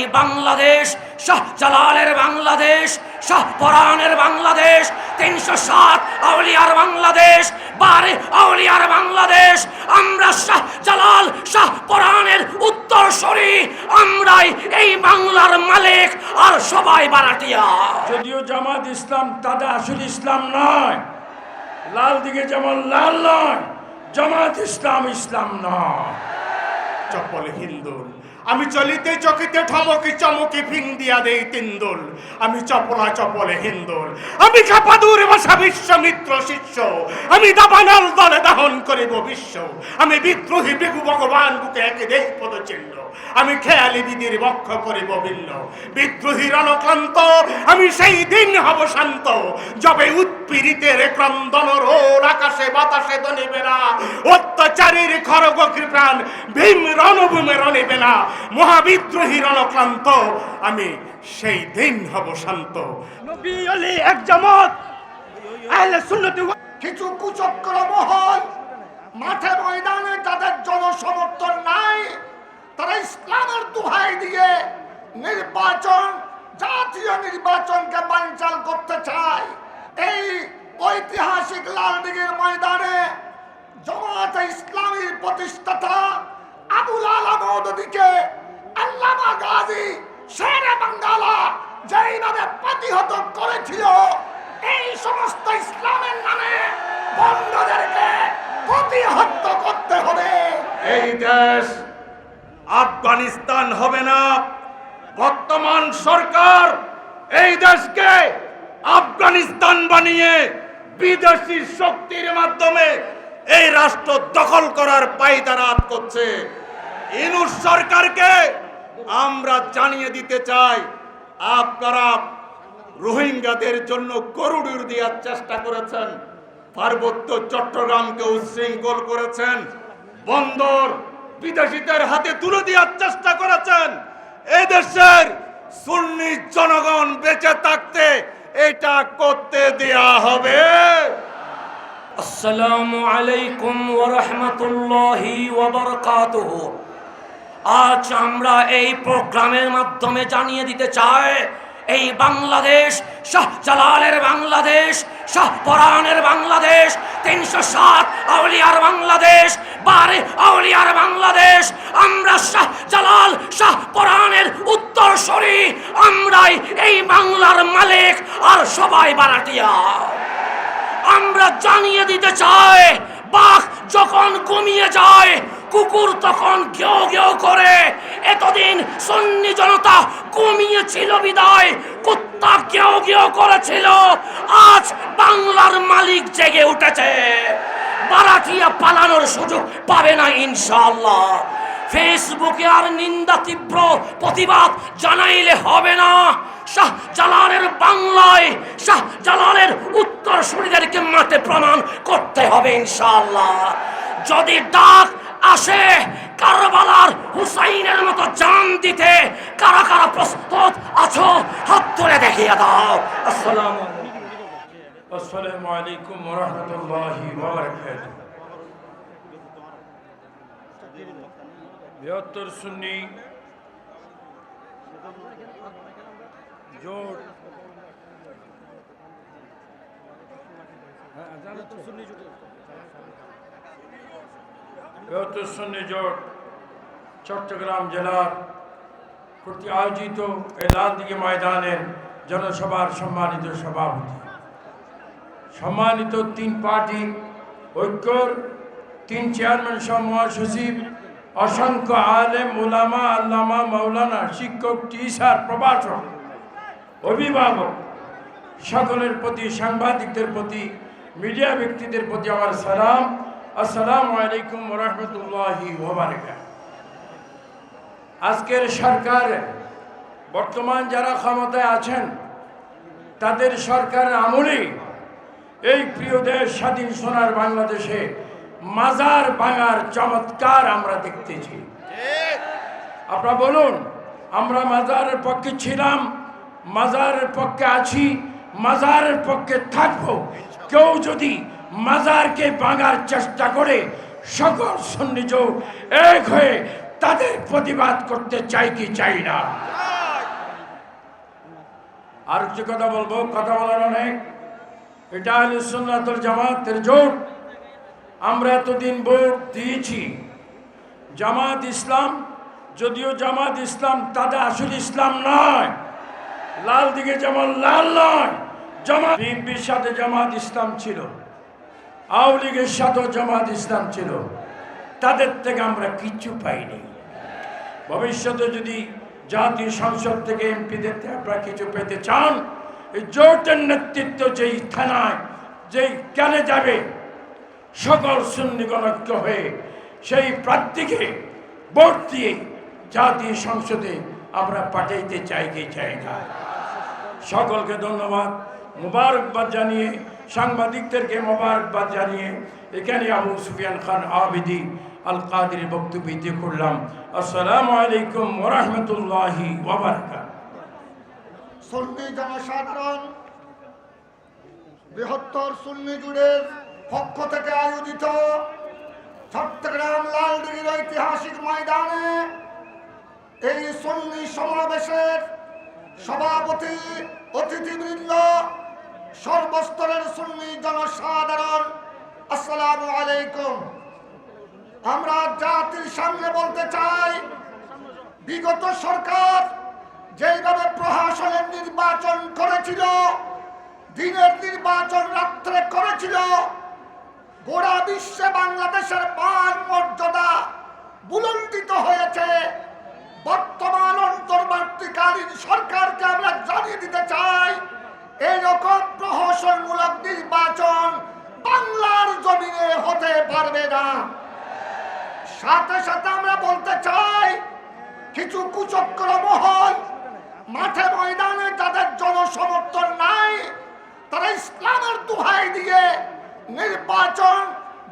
এই বাংলাদেশ শাহ জালালের বাংলাদেশ শাহ পরাণের বাংলাদেশ তিনশো সাত আউলিয়ার বাংলাদেশ বারে আউলিয়ার বাংলাদেশ আমরা শাহ জালাল শাহ পরাণের উত্তরসূরি আমরাই এই বাংলার মালিক আর সবাই বারাটিয়া যদিও জামাত ইসলাম তাদের আসল ইসলাম নয় লাল দিকে যেমন লাল নয় জামাত ইসলাম ইসলাম নয়। চপলে হিন্দুল আমি চলিতে চকিতে ঠমকি চমকি ফিং দিয়া দেই তিন্দুল আমি চপলা চপলে হিন্দুল। আমি খাপাদুর বসা বিশ্বমিত্র শিষ্য। আমি দাবানাল দলে দাহন করিব বিশ্ব। আমি বিদ্রোহী বিগু ভগবান বুকে একে দেই পদচিহ্ন। আমি খেয়ালি বিধির বক্ষ করিব ভিন্ন। বিদ্রোহী রণক্লান্ত আমি সেই দিন হব শান্ত। যবে উৎপীড়িতের ক্রন্দন রোল আকাশে বাতাসে দনিবে না অত্যাচারীর খরগ কৃপান ভীম রণভূমে রণিবে না মহাবিদ্রোহী রণক্লান্ত আমি সেই দিন হব শান্ত। নবী আলী এক জামাত আহলে সুন্নতি ওয়াল কিছু কুচক্র মহল মাঠে ময়দানে যাদের জনসমর্থন নাই। তারা ইসলামের দোহাই দিয়ে নির্বাচন, জাতীয় নির্বাচনকে বানচাল করতে চায়। এই ঐতিহাসিক লালদিঘির ময়দানে জামাতে ইসলামীর প্রতিষ্ঠাতা আবুল আলম মৌদুদিকে আল্লামা গাজী শেরে বাঙ্গালা যেইভাবে প্রতিহত করেছিল, এই সমস্ত ইসলামের নামে বন্ধদেরকে প্রতিহত করতে হবে। এই দেশ আফগানিস্তান হবে না। বর্তমান সরকার এই দেশকে আফগানিস্তান বানিয়ে বিদেশি শক্তির মাধ্যমে এই রাষ্ট্র দখল করার পায়তারাত করছে। ইনুস সরকারকে আমরা জানিয়ে দিতে চাই, আপনারা রোহিঙ্গাদের জন্য করুডুর দেওয়ার চেষ্টা করেছেন, পার্বত্য চট্টগ্রামকে উচ্ছৃঙ্খল করেছেন, বন্দর বিদেশিদের হাতে তুলে দেওয়ার চেষ্টা করেছেন। এই দেশের সুন্নি জনগণ বেঁচে থাকতে এটা করতে দেয়া হবে। আসসালামু আলাইকুম ওরহমতুল্লাহি ওবরকাতুহ আজ আমরা এই প্রোগ্রামের মাধ্যমে জানিয়ে দিতে চাই, এই বাংলাদেশ শাহ জালালের বাংলাদেশ শাহ পরাণের বাংলাদেশ তিনশো সাত আউলিয়ার বাংলাদেশ, বারে আউলিয়ার বাংলাদেশ। আমরা শাহ জালাল, শাহ পরাণের উত্তরসূরি। আমরাই এই বাংলার মালিক আর সবাই বারাটিয়া আমরা জানিয়ে দিতে চাই, বাঘ যখন কমিয়ে যায় কুকুর তখন ঘেউ ঘেউ করে। এতদিন সন্নি জনতা কমিয়েছিল বিদায়, কুত্তা ঘেউ ঘেউ করেছিল। আজ বাংলার মালিক জেগে উঠেছে। বারাটিয়া পালানোর সুযোগ পাবে না ইনশাআল্লাহ। ফেসবুকে আর নিন্দা তীব্র প্রতিবাদ জানাইলে হবে না। শাহ জালালের বাংলায় শাহ জালালের উত্তর সুরিদেরকে মাঠে প্রমাণ করতে হবে ইনশাআল্লাহ। যদি ডাক আসে কারবালার হুসাইনের মতো জান দিতে কারা কারা প্রস্তুত আছো? হাত তুলে দেখিয়ে দাও। আসসালামু আসসালামু আলাইকুম ওয়াবারাকাতুহু বৃহত্তর সুন্নি জোট। বৃহত্তর সুন্নি জোট। চট্টগ্রাম জেলার প্রতি আয়োজিত এই লালদিঘি ময়দানের জনসভার সম্মানিত সভাপতি। সম্মানিত তিন পার্টি ঐক্যর তিন চেয়ারম্যান সহ মহাসচিব, অসংখ্য আলেম ওলামা আল্লামা মৌলানা শিক্ষক, টিচার, প্রভাষক, অভিভাবক, সকলের প্রতি, সাংবাদিকদের প্রতি, মিডিয়া ব্যক্তিদের প্রতি আমার সালাম। আসসালামু আলাইকুম রহমতুল্লাহি আজকের সরকার, বর্তমান যারা ক্ষমতায় আছেন, তাদের সরকারের আমলেই এই প্রিয় দেশ স্বাধীন সোনার বাংলাদেশে মাজার ভাঙার চমৎকার আমরা দেখতেছি। আপনারা বলুন, আমরা মাজারের পক্ষে ছিলাম, মাজারের পক্ষে আছি, মাজারের পক্ষে থাকব। কেউ যদি মাজারকে ভাঙার চেষ্টা করে সকল সন্নিযোগ এক হয়ে তাদের প্রতিবাদ করতে চাই কি চাই না। আর কিছু কথা বলব, কথা বলার অনেক। এটা হলো সুন্নাতুল জামাতের জোট। আমরা এতদিন ভোট দিয়েছি। জামাত ইসলাম, যদিও জামাত ইসলাম তাদের আসল ইসলাম নয়, লাল দিকে যেমন লাল নয় জামাত বিএনপির সাথে জামাত ইসলাম ছিল। আওয়ামী লীগের জামাত ইসলাম ছিল। তাদের থেকে আমরা কিচ্ছু পাইনি। ভবিষ্যতে যদি জাতীয় সংসদ থেকে এমপিদের আপনারা কিছু পেতে চান জোটের নেতৃত্ব যেই থানায়, যেই কেনে যাবে, সকল সুন্নিগণজ্ঞ হয়ে সেই প্রার্থীকে ভোট দিয়ে জাতীয় সংসদে আমরা পাঠাইতে চাই চাই না। সকলকে ধন্যবাদ। মুবারকবাদ জানিয়ে, সাংবাদিকদেরকে মুবারকবাদ জানিয়ে এখানে আবু সুফিয়ান খান আবিদি আল কাদের বক্তব্য দিতে করলাম। আসসালামু আলাইকুম ওরহমতুল্লাহি জনসাধারণ, বৃহত্তর সুন্নি জুড়ের পক্ষ থেকে আয়োজিত চট্টগ্রাম লালদিঘির ঐতিহাসিক ময়দানে এই সুন্নি সমাবেশের সভাপতি অতিথিবৃন্দ সর্বস্তরের সুন্নি জনসাধারণ, আসসালামু আলাইকুম। আমরা জাতির সামনে বলতে চাই, বিগত সরকার যেইভাবে প্রশাসনের নির্বাচন করেছিল, দিনের নির্বাচন রাত্রে করেছিল, গোড়া বিশ্বে বাংলাদেশের মান মর্যাদা বুলন্দিত হয়েছে। বর্তমান অন্তর্বর্তীকালীন সরকারকে আমরা জানিয়ে দিতে চাই এইরকম প্রহসনমূলক নির্বাচন বাংলার জমিনে হতে পারবে না। সাথে সাথে আমরা বলতে চাই, কিছু কুচক্র মহল মাঠে ময়দানে যাদের জনসমর্থন নাই, তারা ইসলামের দুহাই দিয়ে নির্বাচন,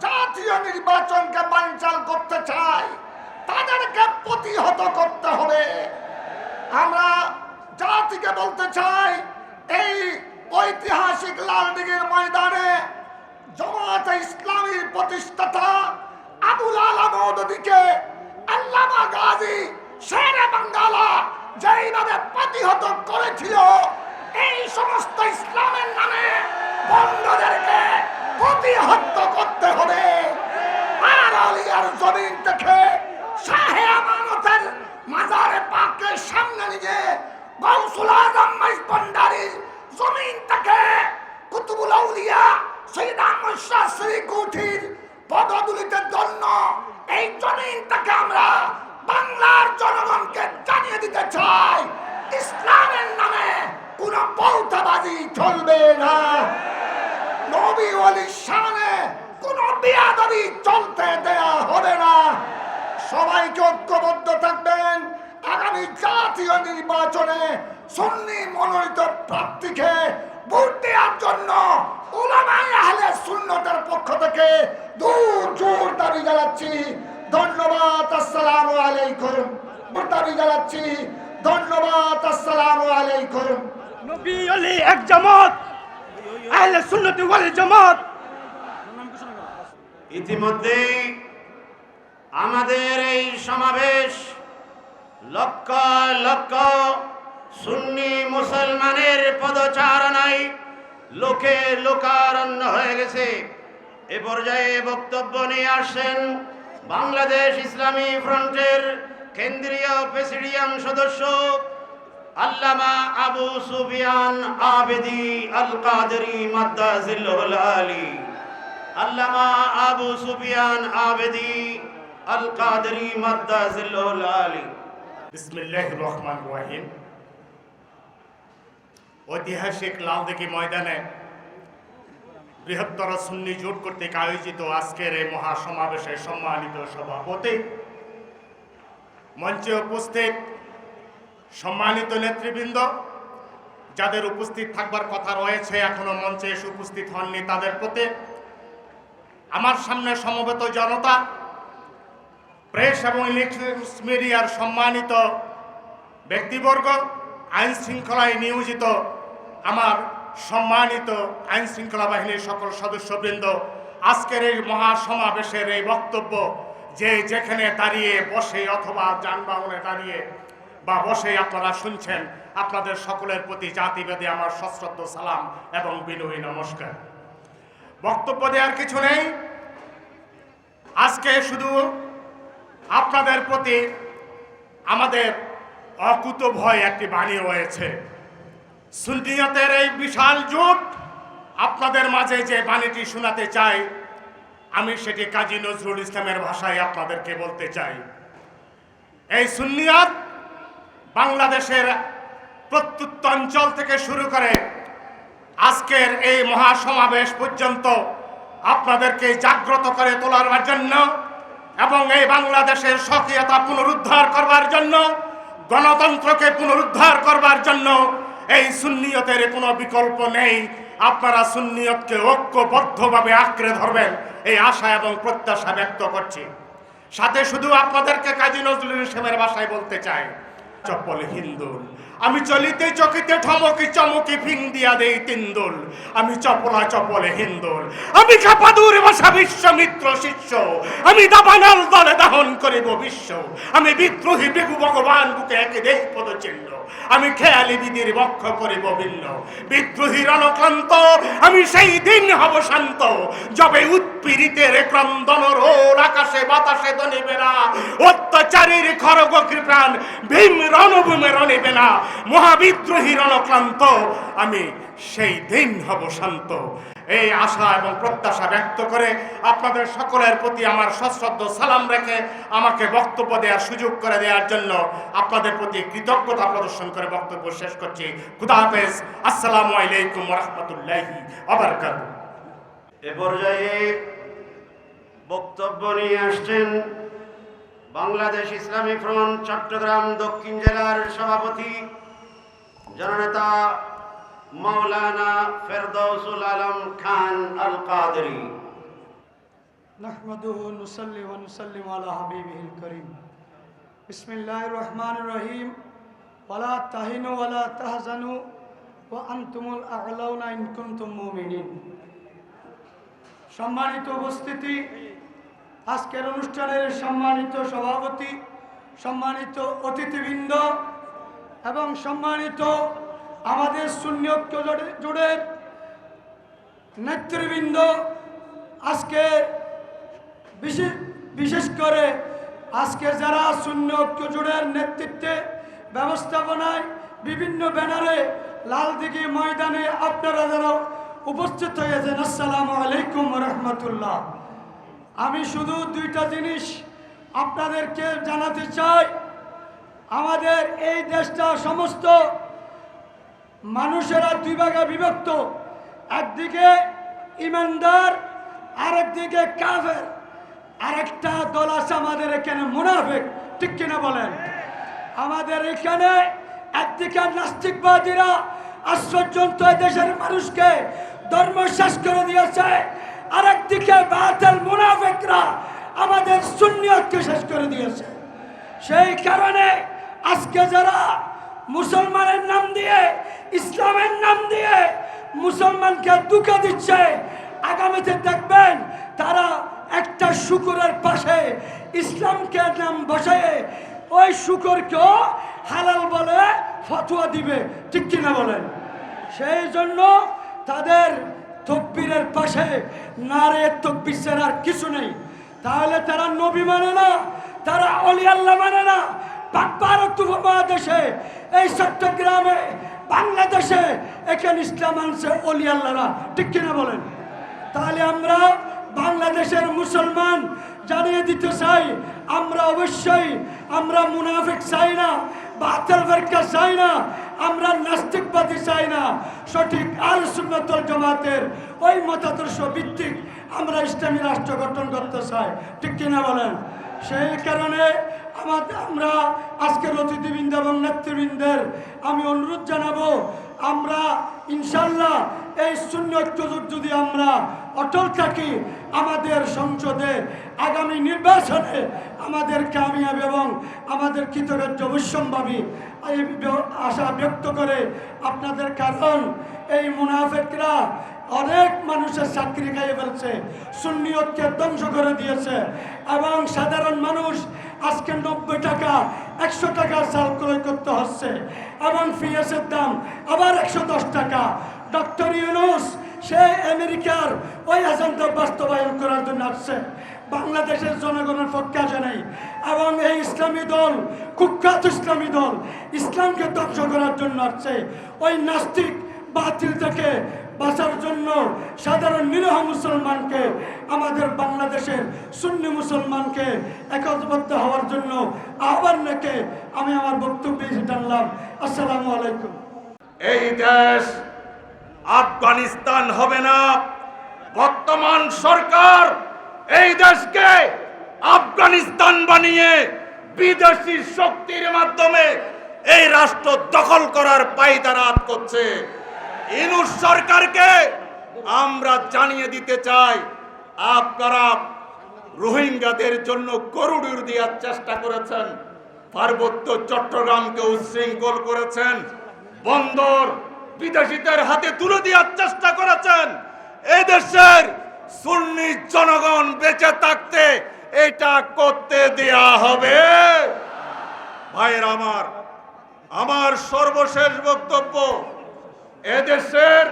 জাতীয় নির্বাচনকে বানচাল করতে চায়। তাদেরকে প্রতিহত করতে হবে। আমরা জাতিকে বলতে চাই এই ঐতিহাসিক লালদিঘির ময়দানে জমাতে ইসলামীর প্রতিষ্ঠাতা আবুল আলা মৌদুদিকে আল্লামা গাজী শেরে বাঙ্গালা যেইভাবে প্রতিহত করেছিল, এই সমস্ত ইসলামের নামে বন্ধদেরকে প্রতিহত করতে হবে। আর আলিয়ার জমিন থেকে শাহে আমানতের মাজারে পাকের সামনে নিয়ে গৌসুল আজম মাইজবন্ডারির জমিন থেকে কুতুবুল আউলিয়া সৈয়দ আহমদ শাহ শ্রী কুঠির পদদুলিতের জন্য এই জমিনটাকে আমরা বাংলার জনগণকে জানিয়ে দিতে চাই ইসলামের নামে কোন পৌতাবাজি চলবে না নবী ওলি শানে কোন বিয়াদবি চলতে দেয়া হবে না সবাইকে ঐক্যবদ্ধ থাকবেন আগামী জাতীয় নির্বাচনে সুন্নি মনোনীত প্রার্থীকে ভোট দেওয়ার জন্য উলামায়ে আহলে সুন্নতের পক্ষ থেকে দূর জোর দাবি জানাচ্ছি ধন্যবাদ আসসালামু আলাইকুম। দাবি জানাচ্ছি ধন্যবাদ আসসালামু আলাইকুম। নবী আলী এক জামাত আহলে সুন্নতি ওয়াল জামাত। ইতিমধ্যেই আমাদের এই সমাবেশ লক্ষ লক্ষ সুন্নি মুসলমানের পদচারণায় লোকে লোকারণ্য হয়ে গেছে। এ পর্যায়ে বক্তব্য নিয়ে আসছেন বাংলাদেশ ইসলামী ফ্রন্টের কেন্দ্রীয় প্রেসিডিয়াম সদস্য আল্লামা আবু সুফিয়ান আবেদি আল কাদরি মাদ্দাজিল্লাহুল আলী। আল্লামা আবু সুফিয়ান আবেদি আল কাদরি মাদ্দাজিল্লাহুল আলী। বিসমিল্লাহ রহমান রাহিম। ঐতিহাসিক লালদিঘি ময়দানে বৃহত্তর সুন্নি জোট কর্তৃক আয়োজিত আজকের এই মহাসমাবেশের সম্মানিত সভাপতি, মঞ্চে উপস্থিত সম্মানিত নেতৃবৃন্দ, যাদের উপস্থিত থাকবার কথা রয়েছে, এখনও মঞ্চে এসে উপস্থিত হননি তাদের প্রতি আমার সামনে সমবেত জনতা, প্রেস এবং ইলেকট্রনিক্স মিডিয়ার সম্মানিত ব্যক্তিবর্গ আইন শৃঙ্খলায় নিয়োজিত আমার সম্মানিত আইন শৃঙ্খলা বাহিনীর সকল সদস্যবৃন্দ, আজকের এই মহাসমাবেশের এই বক্তব্য যে যেখানে দাঁড়িয়ে বসে অথবা যানবাহনে দাঁড়িয়ে বা বসে আপনারা শুনছেন, আপনাদের সকলের প্রতি জাতিভেদে আমার সশ্রদ্ধ সালাম এবং বিনয়ী নমস্কার। বক্তব্য দেওয়ার কিছু নেই। আজকে শুধু আপনাদের প্রতি আমাদের অকুত ভয় একটি বাণী রয়েছে। সুন্নিয়তের এই বিশাল জোট আপনাদের মাঝে যে বাণীটি শোনাতে চাই, আমি সেটি কাজী নজরুল ইসলামের ভাষায় আপনাদেরকে বলতে চাই। এই সুন্নিয়ত বাংলাদেশের প্রত্যুত্ত অঞ্চল থেকে শুরু করে আজকের এই মহাসমাবেশ পর্যন্ত আপনাদেরকে জাগ্রত করে তোলার জন্য এবং এই বাংলাদেশের স্বকীয়তা পুনরুদ্ধার করবার জন্য, গণতন্ত্রকে পুনরুদ্ধার করবার জন্য এই সুন্নিয়তের কোনো বিকল্প নেই। আপনারা সুন্নিয়তকে ঐক্যবদ্ধভাবে আঁকড়ে ধরবেন, এই আশা এবং প্রত্যাশা ব্যক্ত করছি। সাথে শুধু আপনাদেরকে কাজী নজরুল ইসলামের ভাষায় বলতে চাই, চপ্পল হিন্দুল। আমি চলিতে চকিতে ঠমকি চমকি ফিং দিয়া দেই তিন্দুল আমি চপলা চপলে হিন্দুল। আমি খাপাদুর ভাষা বিশ্বমিত্র শিষ্য। আমি দাবানাল দলে দাহন করিব বিশ্ব। আমি বিদ্রোহী বেগু ভগবান বুকে একে দেই পদচিহ্ন। আমি খেয়ালি বিধির বক্ষ করিব ভিন্ন। বিদ্রোহী রণক্লান্ত, আমি সেই দিন হব শান্ত। যবে উৎপীড়িতের ক্রন্দন রোল, আকাশে বাতাসে দনিবে না অত্যাচারীর খরগ কৃপান ভীম রণভূমে রণিবে না মহাবিদ্রোহী রণক্লান্ত, আমি সেই দিন হব শান্ত। এই আশা এবং প্রত্যাশা ব্যক্ত করে আপনাদের সকলের প্রতি আমার সশ্রদ্ধ সালাম রেখে আমাকে বক্তব্য দেওয়ার সুযোগ করে দেওয়ার জন্য আপনাদের প্রতি কৃতজ্ঞতা প্রদর্শন করে বক্তব্য শেষ করছি। খুদা হাফেজ। আসসালামু আলাইকুম রহমতুল্লাহি আবরকাত এ পর্যায়ে বক্তব্য নিয়ে আসছেন বাংলাদেশ ইসলামী ফ্রন্ট চট্টগ্রাম দক্ষিণ জেলার সভাপতি জননেতা মাওলানা ফেরদৌসুল আলম খান আল কাদরি نحمده ونصلي ونسلم على حبيبه الكريم بسم الله الرحمن الرحيم ولا تهنوا ولا تحزنوا وأنتم الأعلون إن كنتم مؤمنين সম্মানিত উপস্থিতি আজকের অনুষ্ঠানের সম্মানিত সভাপতি সম্মানিত অতিথিবৃন্দ এবং সম্মানিত আমাদের শূন্যক্য জুড়ে নেতৃবৃন্দ, আজকে বিশেষ করে আজকে যারা শূন্য ঐক্য জোড়ের নেতৃত্বে ব্যবস্থাপনায় বিভিন্ন ব্যানারে লালদিঘি ময়দানে আপনারা যারা উপস্থিত হয়েছেন, আসসালামু আলাইকুম রহমতুল্লাহ আমি শুধু দুইটা জিনিস আপনাদেরকে জানাতে চাই। আমাদের এই দেশটা সমস্ত মানুষেরা দুই ভাগে বিভক্ত। একদিকে ইমানদার, আরেকদিকে কাফের। আরেকটা দল আছে আমাদের এখানে মুনাফিক। ঠিক কিনা বলেন? আমাদের এখানে একদিকে নাস্তিকবাদীরা আশ্চর্যন্ত দেশের মানুষকে ধর্ম শেষ করে দিয়েছে। আরেকদিকে বাতেল মুনাফিকরা আমাদের সুন্নিয়তকে শেষ করে দিয়েছে। সেই কারণে আজকে যারা মুসলমানের নাম দিয়ে, ইসলামের নাম দিয়ে মুসলমানকে দুঃখ দিচ্ছে। আগামীতে দেখবেন তারা একটা শুকুরের পাশে ইসলামকে নাম বসায় ওই শুকুরকেও হালাল বলে ফতোয়া দিবে। ঠিক কিনা বলেন? সেই জন্য তাদের তকবীরের পাশে নারে তকবির আর কিছু নেই। তাহলে তারা নবী মানে না, তারা অলি আল্লাহ মানে না। পাক ভারত উপমহাদেশে, এই চট্টগ্রামে, বাংলাদেশে, এখানে ইসলাম আনছে অলি আল্লাহরা। ঠিক কিনা বলেন? তাহলে আমরা বাংলাদেশের মুসলমান জানিয়ে দিতে চাই, আমরা অবশ্যই, আমরা মুনাফিক চাই না, বাতিল ফেরকা চাই না, আমরা নাস্তিকবাদী চাই না। সঠিক আল সুন্নতল জামাতের ওই মতাদর্শ ভিত্তিক আমরা ইসলামী রাষ্ট্র গঠন করতে চাই। ঠিক কিনা বলেন? সেই কারণে আমাদের আমরা আজকের অতিথিবৃন্দ এবং নেতৃবৃন্দের আমি অনুরোধ জানাব, আমরা ইনশাল্লাহ এই শূন্য ঐক্যজোট যদি আমরা অটল থাকি, আমাদের সংসদে, আগামী নির্বাচনে আমাদের কামিয়াব এবং আমাদের কৃতকার্য অবশ্যম্ভাবী এই আশা ব্যক্ত করে আপনাদের কারণ, এই মুনাফেকরা অনেক মানুষের চাকরি খাইয়ে ফেলছে সুন্নিয়তকে ধ্বংস করে দিয়েছে এবং সাধারণ মানুষ আজকে নব্বই টাকা, একশো টাকার চাল ক্রয় করতে হচ্ছে। এবং পিএসের দাম আবার একশো দশ টাকা। ডক্টর ইউনুস, সে আমেরিকার ওই এজেন্ডা বাস্তবায়ন করার জন্য আসছে। বাংলাদেশের জনগণের পক্ষে আসে নাই। এবং এই ইসলামী দল, কুখ্যাত ইসলামী দল, ইসলামকে ধ্বংস করার জন্য আসছে। ওই নাস্তিক বাতিল থেকে বাঁচার জন্য সাধারণ নিরহ মুসলমানকে, আমাদের বাংলাদেশের সুন্নি মুসলমানকে একত্রবদ্ধ হওয়ার জন্য আহ্বান রেখে আমি আমার বক্তব্য টানলাম আসসালামু আলাইকুম। এই দেশ আফগানিস্তান হবে না। বর্তমান সরকার এই দেশকে আফগানিস্তান বানিয়ে বিদেশি শক্তির মাধ্যমে এই রাষ্ট্র দখল করার পায়তারাত করছে। ইনুস সরকারকে আমরা জানিয়ে দিতে চাই, আপনারা রোহিঙ্গাদের জন্য গরুডুর দেওয়ার চেষ্টা করেছেন, পার্বত্য চট্টগ্রামকে উচ্ছৃঙ্খল করেছেন, বন্দর বিদেশিদের হাতে তুলে দেওয়ার চেষ্টা করেছেন। এই দেশের সুন্নি জনগণ বেঁচে থাকতে এটা করতে দেয়া হবে। ভাইয়ের আমার আমার সর্বশেষ বক্তব্য এদেশের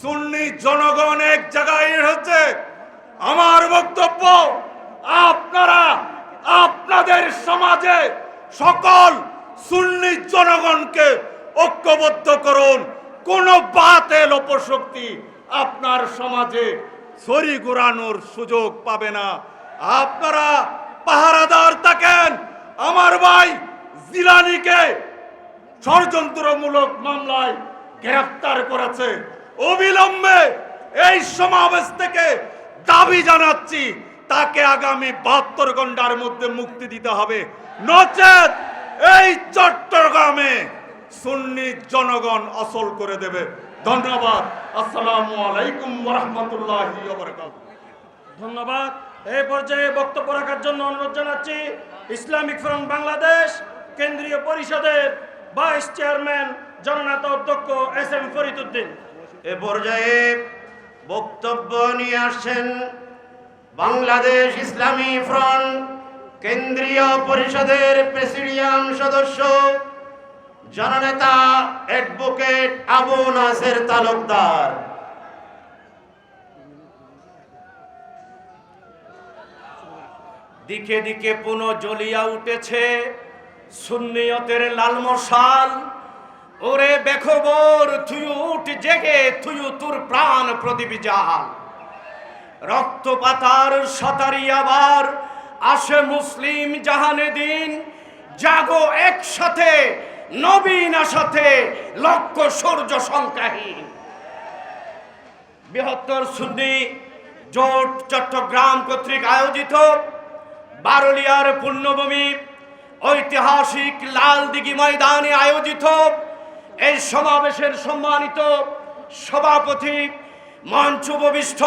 সুন্নি জনগণ এক জায়গায় হচ্ছে। আমার বক্তব্য, আপনারা, আপনাদের সমাজে সকল সুন্নি জনগণকে ঐক্যবদ্ধ করুন। কোন বাতেল অপশক্তি আপনার সমাজে ছড়ি ঘোরানোর সুযোগ পাবে না। আপনারা পাহারাদার থাকেন। আমার ভাই জিলানিকে ষড়যন্ত্রমূলক মামলায় গ্রেফতার করেছে। অবিলম্বে এই সমাবেশ থেকে দাবি জানাচ্ছি, তাকে আগামী বাহাত্তর ঘণ্টার মধ্যে মুক্তি দিতে হবে। নচেত এই চট্টগ্রামে সুন্নি জনগণ অসল করে দেবে। ধন্যবাদ। আসসালামু আলাইকুম রহমতুল্লাহি ধন্যবাদ। এই পর্যায়ে বক্তব্য রাখার জন্য অনুরোধ জানাচ্ছি, ইসলামিক ফ্রন্ট বাংলাদেশ কেন্দ্রীয় পরিষদের ভাইস চেয়ারম্যান জননেতা অধ্যক্ষ এস এম ফরিদুদ্দিন এ পর্যায়ে বক্তব্য নিয়ে আসছেন বাংলাদেশ ইসলামী ফ্রন্ট কেন্দ্রীয় পরিষদের প্রেসিডিয়াম সদস্য জননেতা অ্যাডভোকেট আবু নাসের তালুকদার। দিকে দিকে পুনঃ জ্বলিয়া উঠেছে সুন্নিয়তের লাল মশাল ওরে বেখবর তুই উঠ জেগে তুই তোর প্রাণ প্রদীপ জাল। রক্তপাতার সাতারি আবার আসে মুসলিম জাহানে দিন। জাগো একসাথে, নবীন সাথে লক্ষ সূর্য সংখ্যাহীন। বৃহত্তর সুন্নি জোট চট্টগ্রাম কর্তৃক আয়োজিত বারুলিয়ার পূর্ণভূমি ঐতিহাসিক লাল দিঘি ময়দানে আয়োজিত এই সমাবেশের সম্মানিত সভাপতি মঞ্চ উপবিষ্ট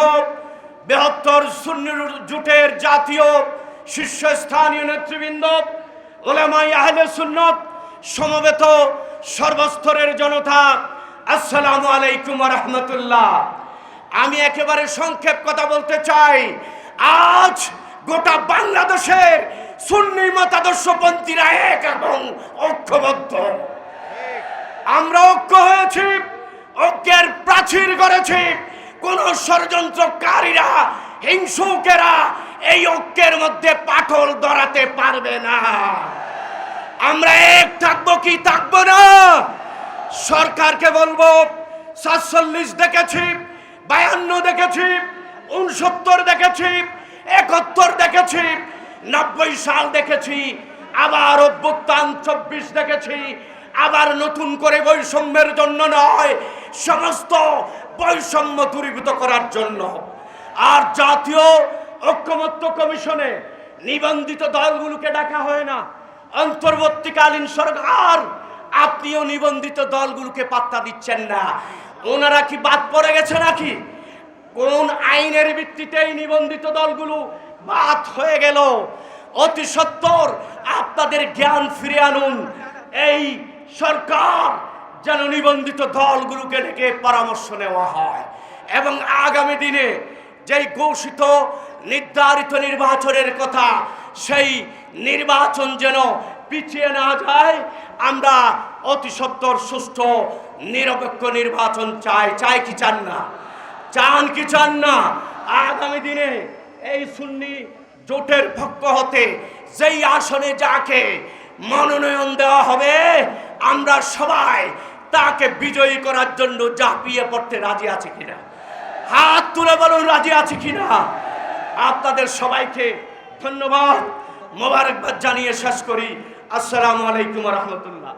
বৃহত্তর শূন্য জুটের জাতীয় শীর্ষস্থানীয় নেতৃবৃন্দ, ওলামাই আহলে সুন্নত সমবেত সর্বস্তরের জনতা, আসসালামু আলাইকুম রহমতুল্লাহ। আমি একেবারে সংক্ষেপ কথা বলতে চাই। আজ গোটা বাংলাদেশের সুন্নি মতাদর্শপন্থীরা এক এবং ঐক্যবদ্ধ। আমরা ঐক্য হয়েছি, ঐক্যের প্রাচীর করেছি কোন ষড়যন্ত্রকারীরা, হিংসুকেরা এই ঐক্যের মধ্যে পাঠল ধরাতে পারবে না। আমরা এক থাকব কি থাকব না? সরকারকে বলব, সাতচল্লিশ দেখেছি, বায়ান্ন দেখেছি উনসত্তর দেখেছি, একাত্তর দেখেছি, নব্বই সাল দেখেছি আবার অভ্যুত্থান চব্বিশ দেখেছি। আবার নতুন করে বৈষম্যের জন্য নয়, সমস্ত বৈষম্য দূরীভূত করার জন্য। আর জাতীয় ঐক্যমত্য কমিশনে নিবন্ধিত দলগুলোকে ডাকা হয় না। অন্তর্বর্তীকালীন সরকার, আপনিও নিবন্ধিত দলগুলোকে পাত্তা দিচ্ছেন না। ওনারা কি বাদ পড়ে গেছে নাকি? কোন আইনের ভিত্তিতে নিবন্ধিত দলগুলো বাদ হয়ে গেল। অতি সত্তর, আপনাদের জ্ঞান ফিরে আনুন। এই সরকার যেন নিবন্ধিত দলগুলোকে ডেকে পরামর্শ নেওয়া হয়। এবং আগামী দিনে যেই ঘোষিত নির্ধারিত নির্বাচনের কথা, সেই নির্বাচন যেন পিছিয়ে না যায়, আমরা অতি সত্তর সুষ্ঠু, নিরপেক্ষ নির্বাচন চাই। চাই কি চান না? চান কি চান না? আগামী দিনে এই সুন্নি জোটের পক্ষ হতে যেই আসনে যাকে মনোনয়ন দেওয়া হবে, আমরা সবাই তাকে বিজয়ী করার জন্য ঝাঁপিয়ে পড়তে রাজি আছে কিনা? হাত তুলে বলুন, রাজি আছে কিনা? আপনাদের সবাইকে ধন্যবাদ। মোবারকবাদ জানিয়ে শেষ করি। আসসালামু আলাইকুম রহমতুল্লাহ।